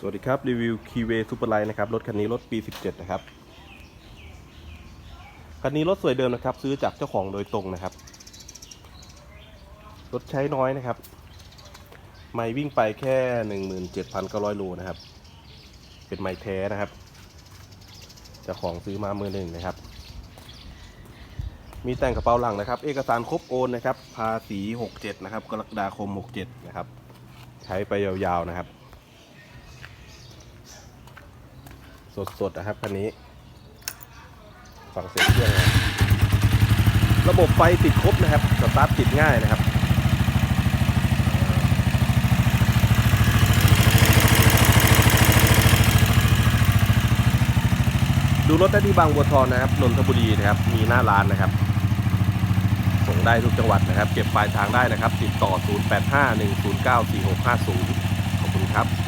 สวัสดีครับ รีวิวคีเวซูเปอร์ไลน์นะครับ รถคันนี้รถปี 17 นะครับ คันนี้รถสวยเดิมนะครับ ซื้อจากเจ้าของโดยตรงนะครับ รถใช้น้อยนะครับ ไม่วิ่งไปแค่ 17,900 โลนะครับ เป็นไม่แท้นะครับ เจ้าของซื้อมามือหนึ่งนะครับ มีแต่งกระเป๋าหลังนะครับ เอกสารครบโอนนะครับ ภาษี 67 นะครับ กรกฎาคม 67 นะครับ ใช้ไปยาวๆนะครับ สดๆนะครับคันนี้ฟังเสียงเครื่องนะครับระบบไฟติดครบนะครับสตาร์ทติดง่ายนะครับดูรถได้ที่บางบัวทองนะครับนนทบุรีนะครับมีหน้าร้านนะครับ ส่งได้ทุกจังหวัดนะครับ เก็บปลายทางได้นะครับ ติดต่อ 0851094650 ขอบคุณครับ